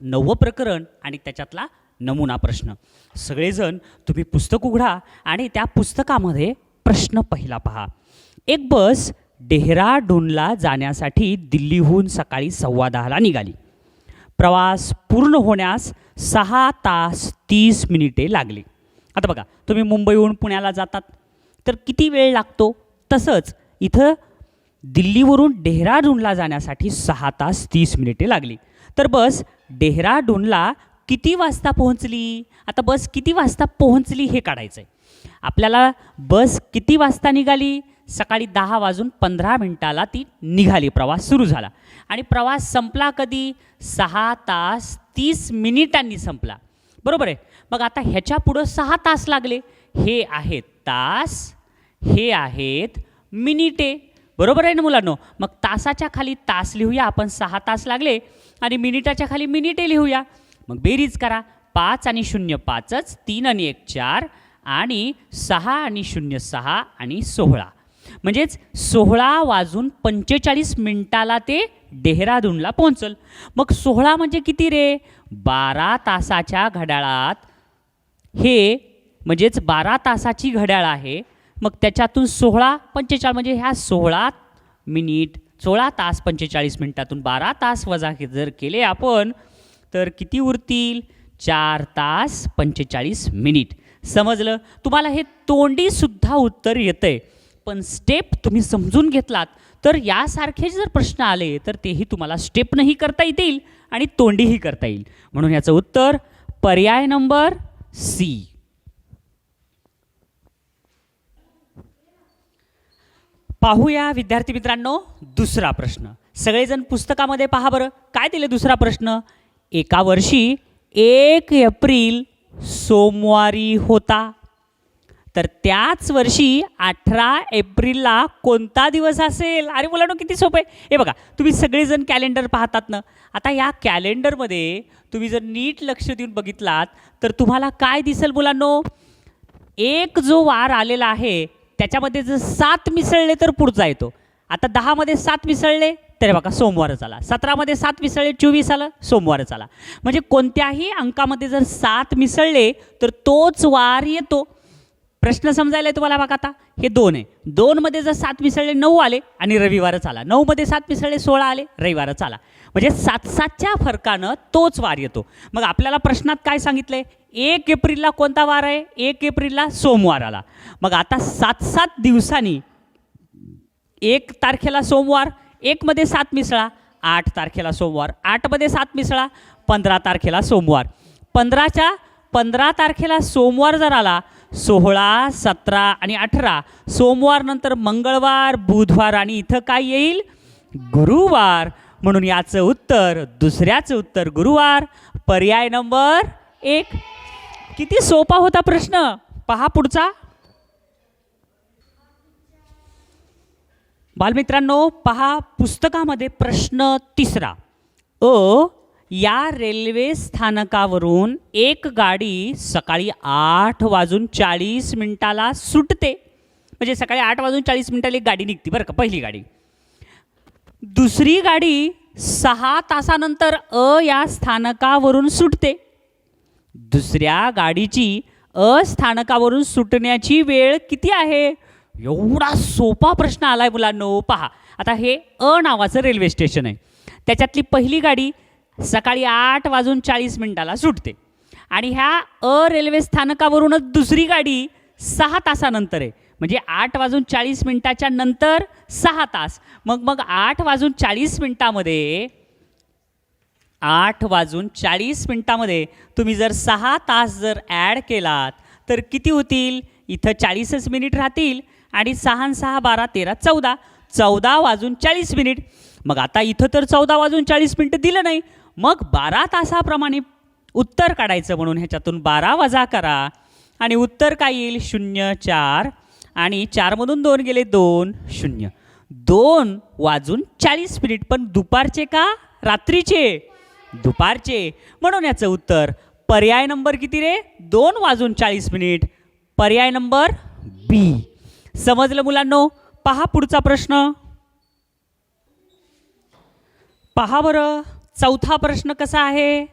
नववं प्रकरण आणि त्याच्यातला नमुना प्रश्न. सगळेजण तुम्ही पुस्तक उघडा आणि त्या पुस्तकामध्ये प्रश्न पहिला पहा. एक बस डेहराडूनला जाण्यासाठी दिल्लीहून सकाळी सव्वा दहाला निघाली. प्रवास पूर्ण होण्यास सहा तास तीस मिनिटे लागली. आता बघा तुम्ही मुंबईहून पुण्याला जातात. तर किती वेळ लागतो? तसंच इथं दिल्लीवरून डेहराडूनला जाण्यासाठी सहा तास तीस मिनिटे लागली. तर बस डेहराडूनला किती वाजता पोहोचली? आता बस किती वाजता पोहोचली हे काढायचं आहे आपल्याला बस किती वाजता निघाली? सकाळी दहा वाजून पंधरा मिनटाला ती निघाली. प्रवास सुरू झाला. आणि प्रवास संपला कधी? सहा तास तीस मिनिटांनी संपला. बरोबर आहे? मग आता ह्याच्या पुढं सहा तास लागले. हे आहेत तास हे आहेत मिनिटे. बरोबर आहे ना मुलांनो? मग तासाच्या खाली तास लिहूया आपण सहा तास लागले आणि मिनिटाच्या खाली मिनिटे लिहूया. मग बेरीज करा. पाच आणि शून्य पाचच तीन आणि एक चार आणि सहा आणि शून्य सहा आणि सोहळा म्हणजेच सोहळा वाजून पंचेचाळीस मिनिटाला ते डेहराडूनला पोहोचल. मग सोहळा म्हणजे किती रे? बारा तासाच्या घड्याळात. हे म्हणजेच बारा तासाची घड्याळ आहे. मग त्याच्यातून सोळा पंचेचाळीस म्हणजे ह्या सोळा मिनिट सोळा तास पंचेचाळीस मिनिटातून बारा तास वजा जर केले आपण तर किती उरतील? चार तास पंचेचाळीस मिनिट. समजलं? तुम्हाला हे तोंडीसुद्धा उत्तर येतं आहे पण स्टेप तुम्ही समजून घेतलात तर यासारखे जर प्रश्न आले तर तेही तुम्हाला स्टेपनंही करता येतील आणि तोंडीही करता येईल. म्हणून याचं उत्तर पर्याय नंबर सी. पाहूया विद्यार्थी मित्रांनो दुसरा प्रश्न. सगळेजण पुस्तकामध्ये पहा बरं. काय दिले दुसरा प्रश्न? एका वर्षी एक एप्रिल सोमवारी होता. तर त्याच वर्षी अठरा एप्रिलला कोणता दिवस असेल? अरे मुलांनो किती सोपं. आहे हे बघा तुम्ही सगळेजण कॅलेंडर पाहतात ना? आता या कॅलेंडरमध्ये तुम्ही जर नीट लक्ष देऊन बघितलात तर तुम्हाला काय दिसेल मुलांनो? एक जो वार आलेला आहे त्याच्यामध्ये जर सात मिसळले तर पुढचा येतो. आता दहामध्ये सात मिसळले तर बघा सोमवारच आला सतरामध्ये सात मिसळले चोवीस आलं सोमवारच आला म्हणजे कोणत्याही अंकामध्ये जर सात मिसळले तर तोच वार येतो. प्रश्न समजायला तुम्हाला बघा आता? हे दोन आहे. दोनमध्ये जर सात मिसळले नऊ आले आणि रविवारच आला. नऊमध्ये सात मिसळले सोळा आले रविवारच आला. म्हणजे सात सातच्या फरकानं तोच वार येतो. मग आपल्याला प्रश्नात काय सांगितलंय? एक एप्रिलला कोणता वार आहे? एक एप्रिलला सोमवार आला मग आता सात सात दिवसांनी एक तारखेला सोमवार एकमध्ये सात मिसळा आठ तारखेला सोमवार आठमध्ये सात मिसळा पंधरा तारखेला सोमवार. पंधराच्या पंधरा तारखेला सोमवार जर आला सोळा सतरा आणि अठरा सोमवार नंतर मंगळवार बुधवार आणि इथं काय येईल? गुरुवार. म्हणून याचं उत्तर दुसऱ्याचं उत्तर गुरुवार. पर्याय नंबर एक. किती सोपा होता प्रश्न? पहा पुढचा. बालमित्रांनो पहा पुस्तकामध्ये प्रश्न तिसरा. अ या रेल्वे स्थानकावरून एक गाडी सकाळी आठ वाजून चाळीस मिनिटाला सुटते. म्हणजे सकाळी आठ वाजून चाळीस मिनिटाला एक गाडी निघते बरं का पहिली गाडी. दुसरी गाडी सहा तासानंतर अ या स्थानकावरून सुटते. दुसऱ्या गाडीची अ स्थानकावरून सुटण्याची वेळ किती आहे? एवढा सोपा प्रश्न आलाय मुलांनो. पहा आता हे अ नावाचं रेल्वे स्टेशन आहे. त्याच्यातली पहिली गाडी सकाळी आठ वाजून चाळीस मिनिटाला सुटते. आणि ह्या अ रेल्वे स्थानकावरूनच दुसरी गाडी सहा तासानंतर आहे. म्हणजे आठ वाजून चाळीस मिनिटाच्या नंतर सहा तास. मग मग आठ वाजून चाळीस मिनिटामध्ये आठ वाजून चाळीस मिनिटामध्ये तुम्ही जर सहा तास जर ॲड केलात तर किती होतील? इथं चाळीसच मिनिट राहतील आणि सहा सहा बारा तेरा चौदा. चौदा वाजून चाळीस मिनिट. मग आता इथं तर चौदा वाजून चाळीस मिनटं दिलं नाही. मग बारा तासाप्रमाणे उत्तर काढायचं म्हणून ह्याच्यातून बारा वजा करा. आणि उत्तर काय येईल? शून्य चार. आणि चारमधून दोन गेले दोन शून्य. दोन वाजून चाळीस मिनिट पण दुपारचे का? रात्रीचे. दुपारचे. म्हणून याचं उत्तर पर्याय नंबर किती रे? दोन वाजून चाळीस मिनिट. पर्याय नंबर बी. समजलं मुलांनो? पहा पुढचा प्रश्न. पहा बरं चौथा प्रश्न कसा आहे?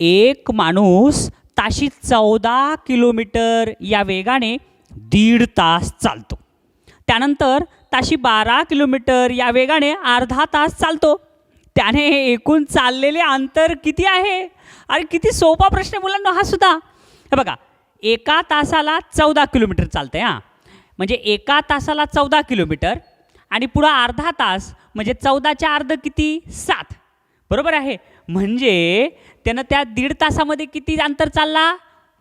एक माणूस ताशी चौदा किलोमीटर या वेगाने दीड तास चालतो. त्यानंतर ताशी बारा किलोमीटर या वेगाने अर्धा तास चालतो. त्याने एकूण चाललेले अंतर किती आहे? अरे किती सोपा प्रश्न मुलांना हा सुद्धा. हे बघा एका तासाला चौदा किलोमीटर चालतंय हां. म्हणजे एका तासाला चौदा किलोमीटर आणि पुढं अर्धा तास म्हणजे चौदाच्या अर्ध किती? सात. बरोबर आहे? म्हणजे त्यानं त्या दीड तासामध्ये किती अंतर चालला?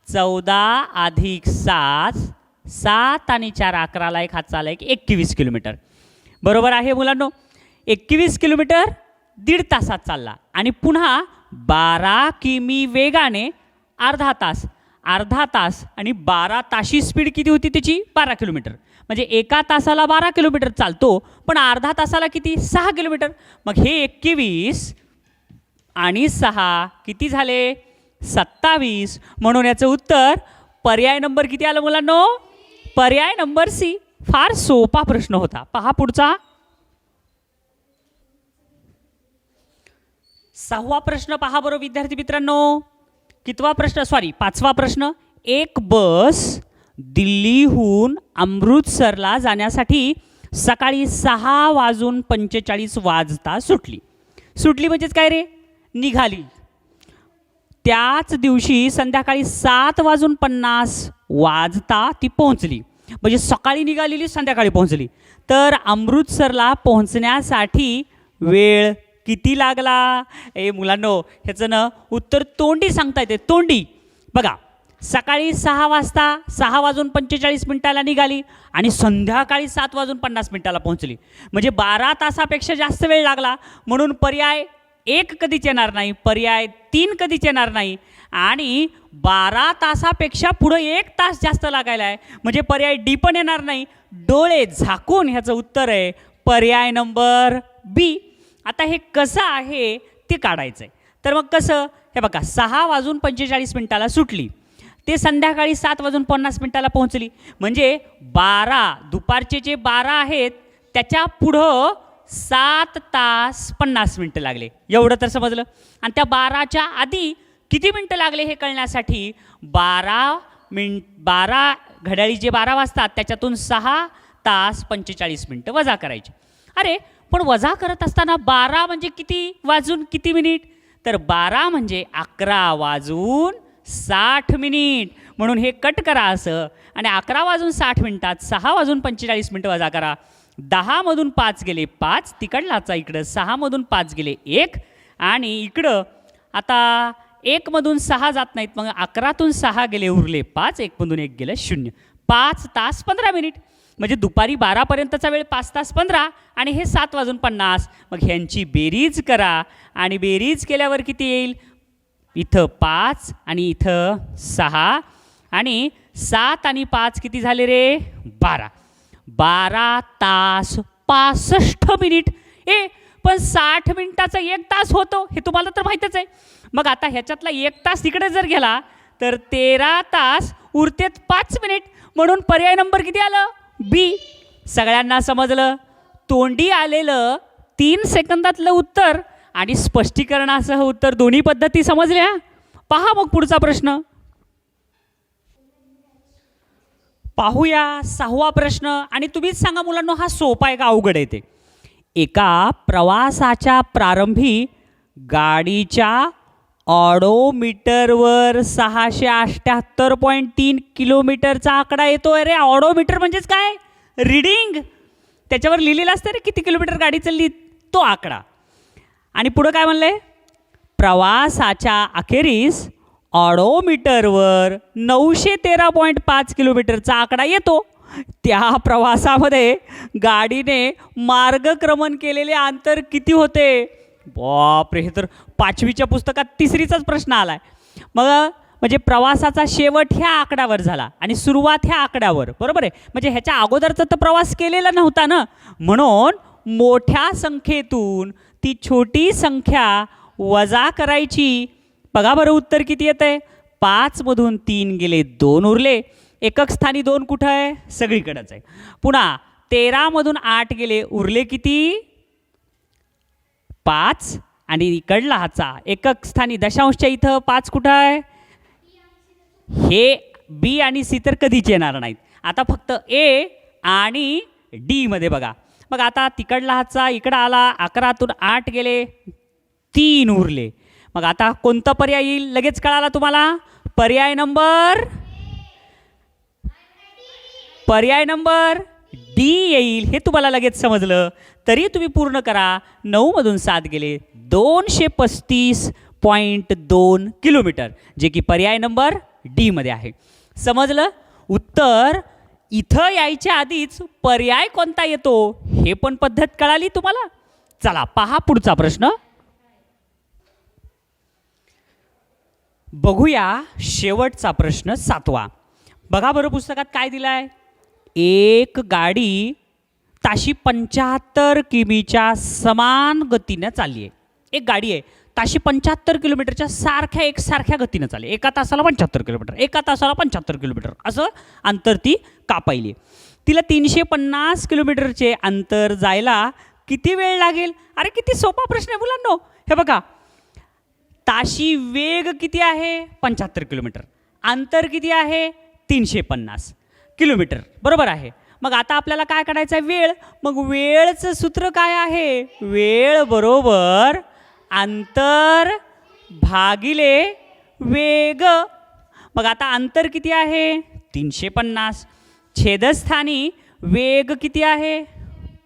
चौदा अधिक सात सात आणि चार अकराला एक हात चालला एक एकवीस किलोमीटर. बरोबर आहे मुलांनो? एकवीस किलोमीटर दीड तासात चालला आणि पुन्हा बारा किमी वेगाने अर्धा तास अर्धा तास आणि बारा ताशी स्पीड किती होती त्याची बारा किलोमीटर. म्हणजे एका तासाला बारा किलोमीटर चालतो पण अर्धा तासाला किती? सहा किलोमीटर. मग हे एकवीस आणि सहा किती झाले? सत्तावीस. म्हणून याचं उत्तर पर्याय नंबर किती आलं मुलांनो? पर्याय नंबर सी. फार सोपा प्रश्न होता. पहा पुढचा. सहावा प्रश्न पहा बरोबर विद्यार्थी मित्रांनो. कितवा प्रश्न? सॉरी पाचवा प्रश्न. एक बस दिल्लीहून अमृतसरला जाण्यासाठी सकाळी सहा वाजून पंचेचाळीस वाजता सुटली. सुटली म्हणजेच काय रे? निघाली. त्याच दिवशी संध्याकाळी सात वाजून पन्नास वाजता ती पोहोचली. म्हणजे सकाळी निघालेली संध्याकाळी पोहोचली. तर अमृतसरला पोहोचण्यासाठी वेळ किती लागला? ए मुलांनो ह्याचं ना उत्तर तोंडी सांगता येते तोंडी. बघा सकाळी सहा वाजता सहा वाजून पंचेचाळीस मिनिटाला निघाली आणि संध्याकाळी सात वाजून पन्नास मिनिटाला पोहोचली. म्हणजे बारा तासापेक्षा जास्त वेळ लागला. म्हणून पर्याय एक कधीच येणार नाही पर्याय तीन कधीच येणार नाही. आणि बारा तासापेक्षा पुढं एक तास जास्त लागायला आहे. म्हणजे पर्याय डी पण येणार नाही. डोळे झाकून ह्याचं उत्तर आहे पर्याय नंबर बी. आता हे कसं आहे ते काढायचं आहे तर मग कसं हे बघा सहा वाजून पंचेचाळीस मिनिटाला सुटली. ते संध्याकाळी सात वाजून पन्नास मिनिटाला पोहोचली. म्हणजे बारा दुपारचे जे बारा आहेत त्याच्या पुढं सात तास पन्नास मिनटं लागले. एवढं तर समजलं. आणि त्या बाराच्या आधी किती मिनटं लागले हे कळण्यासाठी? बारा मिन बारा घड्याळी जे बारा वाजतात त्याच्यातून सहा तास पंचेचाळीस मिनटं वजा करायचे. अरे पण वजा करत असताना बारा म्हणजे किती वाजून किती मिनिट? तर बारा म्हणजे अकरा वाजून साठ मिनिट. म्हणून हे कट करा असं. आणि अकरा वाजून साठ मिनिटात सहा वाजून पंचेचाळीस मिनटं वजा करा. दहामधून पाच गेले पाच तिकडलाचा इकडं सहामधून पाच गेले एक आणि इकडं आता एकमधून सहा जात नाहीत मग अकरातून सहा गेले उरले पाच एकमधून एक गेलं शून्य. पाच तास पंधरा मिनिट. म्हणजे दुपारी बारापर्यंतचा वेळ पाच तास पंधरा आणि हे सात वाजून पन्नास. मग ह्यांची बेरीज करा आणि बेरीज केल्यावर किती येईल? इथं पाच आणि इथं सहा आणि सात आणि पाच किती झाले रे? बारा. बारा तास पासष्ट मिनिट. ए पण साठ मिनिटाचा एक तास होतो हे तुम्हाला तर माहीतच आहे. मग आता ह्याच्यातला एक तास इकडे जर गेला तर तेरा तास उरतेत पाच मिनिट. म्हणून पर्याय नंबर किती आलं? बी सगळ्यांना समजलं. तोंडी आलेलं तीन सेकंदातलं उत्तर आणि स्पष्टीकरणासह उत्तर दोन्ही पद्धती समजल्या. पहा मग पुढचा प्रश्न. पाहूया सहावा प्रश्न. आणि तुम्हीच सांगा मुलांना हा सोपा आहे का? अवघड आहे ते. एका प्रवासाच्या प्रारंभी गाडीच्या ऑडोमीटरवर सहाशे अठ्ठ्याहत्तर पॉईंट तीन किलोमीटरचा आकडा येतो अरे ऑडोमीटर म्हणजेच काय? रीडिंग. त्याच्यावर लिहिलेलं असतं रे किती किलोमीटर गाडी चालली तो आकडा. आणि पुढं काय म्हणलं आहे प्रवासाच्या अखेरीस ऑडोमीटरवर नऊशे तेरा पॉईंट पाच किलोमीटरचा आकडा येतो. त्या प्रवासामध्ये गाडीने मार्गक्रमण केलेले अंतर किती होते? बापरे हे तर पाचवीच्या पुस्तकात तिसरीचाच प्रश्न आलाय. मग म्हणजे प्रवासाचा शेवट ह्या आकड्यावर झाला आणि सुरुवात ह्या आकड्यावर बरोबर आहे? म्हणजे ह्याच्या अगोदरचा तर प्रवास केलेला नव्हता ना? म्हणून मोठ्या संख्येतून ती छोटी संख्या वजा करायची बघा बरं उत्तर किती येतं आहे? पाचमधून तीन गेले दोन उरले. एकक स्थानी दोन कुठं आहे? सगळीकडंच आहे. पुन्हा तेरामधून आठ गेले उरले किती? पाच. आणि इकडला हाचा एकक स्थानी दशांशच्या इथं पाच कुठं आहे? हे बी आणि सी तर कधीच येणार नाहीत. आता फक्त ए आणि डीमध्ये बघा. मग आता तिकडला हाचा इकडं आला अकरातून आठ गेले तीन उरले. मग आता कोणता पर्याय येईल? लगेच कळाला तुम्हाला? पर्याय नंबर पर्याय नंबर डी येईल हे तुम्हाला लगेच समजलं. तरी तुम्ही पूर्ण करा. नऊमधून सात गेले. दोनशे पस्तीस पॉईंट दोन किलोमीटर जे की पर्याय नंबर डीमध्ये आहे. समजलं? उत्तर इथं यायच्या आधीच पर्याय कोणता येतो? हे पण पद्धत कळाली तुम्हाला? चला पहा पुढचा प्रश्न. बघूया शेवटचा प्रश्न सातवा. बघा बरं पुस्तकात काय दिलं आहे एक गाडी ताशी पंच्याहत्तर किमीच्या समान गतीनं चालली आहे एक गाडी आहे ताशी पंच्याहत्तर किलोमीटरच्या सारख्या एकसारख्या गतीनं चालली एका तासाला पंच्याहत्तर किलोमीटर एका तासाला पंच्याहत्तर किलोमीटर असं अंतर ती कापायली तिला तीनशे पन्नास किलोमीटरचे अंतर जायला किती वेळ लागेल? अरे किती सोपा प्रश्न आहे मुलांनो. हे बघा ताशी वेग किती आहे? पंच्याहत्तर किलोमीटर. अंतर किती आहे? तीनशे पन्नास किलोमीटर. बरोबर आहे. मग आता आपल्याला काय करायचं आहे? वेळ. मग वेळचं सूत्र काय आहे? वेळ बरोबर अंतर भागिले वेग. मग आता अंतर किती आहे? तीनशे पन्नास. छेदस्थानी वेग किती आहे?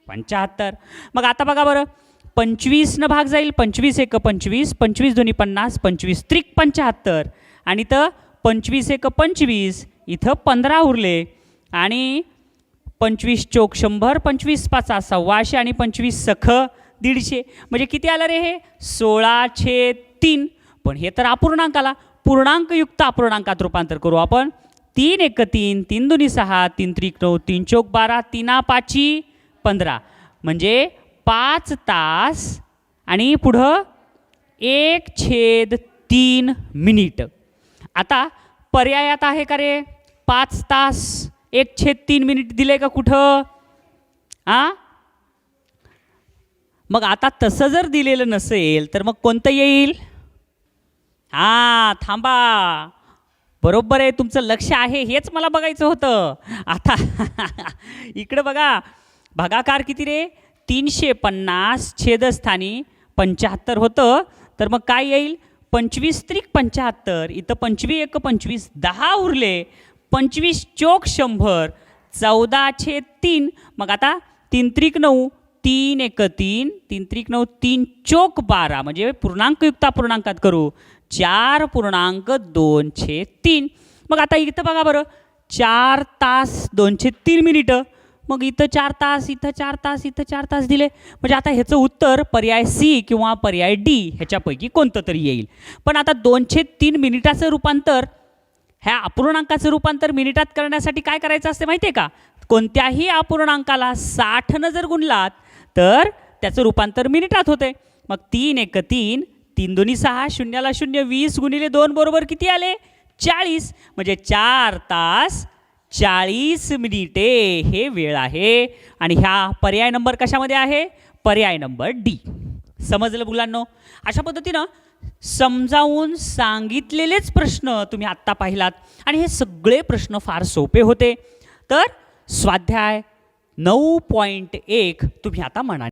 पंच्याहत्तर. मग आता बघा बरं. पंचवीसनं भाग जाईल पंचवीस एक पंचवीस पंचवीस दोन्ही पन्नास पंचवीस त्रिक पंच्याहत्तर आणि तर पंचवीस एक पंचवीस इथं पंधरा उरले. आणि पंचवीस चोक शंभर पंचवीस पाचा सव्वाशे आणि पंचवीस सख दीडशे. म्हणजे किती आलं रे हे? सोळाशे तीन. पण हे तर अपूर्णांक आला पूर्णांकयुक्त अपूर्णांकात रूपांतर करू आपण. तीन एक तीन तीन दोन्ही सहा तीन त्रिक नऊ तीन चोक बारा तीना पाची पंधरा. म्हणजे पाच तास आणि पुढं एक छेद तीन मिनिट. आता पर्यायात आहे का रे? पाच तास एक छेद तीन मिनिट दिले का कुठं? आ? मग आता तसं जर दिलेलं नसेल तर मग कोणतं येईल? हां थांबा. बरोबर आहे तुमचं लक्ष आहे हेच मला बघायचं होतं. आता इकडं बघा. भागाकार किती रे? तीनशे पन्नास छेदस्थानी पंच्याहत्तर होतं. तर मग काय येईल? पंचवीस त्रिक पंच्याहत्तर इथं पंचवीस एक पंचवीस दहा उरले. पंचवीस चोक शंभर. चौदा छेद तीन. मग आता तीन त्रिक नऊ तीन एक तीन. तीन त्रिक नऊ तीन चोक बारा. म्हणजे पूर्णांकयुक्त पूर्णांकात करू. चार पूर्णांक दोनशे तीन. मग आता इथं बघा बरं. चार तास दोनशे तीन मिनिटं. मग इथं चार तास इथं चार तास इथं चार तास दिले. म्हणजे आता ह्याचं उत्तर पर्याय सी किंवा पर्याय डी ह्याच्यापैकी कोणतं तरी येईल. पण आता दोनशे तीन मिनिटाचं रूपांतर ह्या अपूर्णांकाचं रूपांतर मिनिटात करण्यासाठी काय करायचं असते माहिती आहे का? कोणत्याही अपूर्णांकाला साठनं जर गुणलात तर त्याचं रूपांतर मिनिटात होते. मग तीन एक तीन तीन दोन्ही सहा शून्याला शून्य वीस गुणिले दोन बरोबर किती आले? चाळीस. म्हणजे चार तास चाळीस मिनिटे हे वेळ आहे. आणि ह्या पर्याय नंबर कशामध्ये आहे? पर्याय नंबर डी समजलं मुलांनो? अशा पद्धतीनं समजावून सांगितलेलेच प्रश्न तुम्ही आत्ता पाहिलात. आणि हे सगळे प्रश्न फार सोपे होते. तर स्वाध्याय नऊ पॉईंट एक तुम्ही आता म्हणा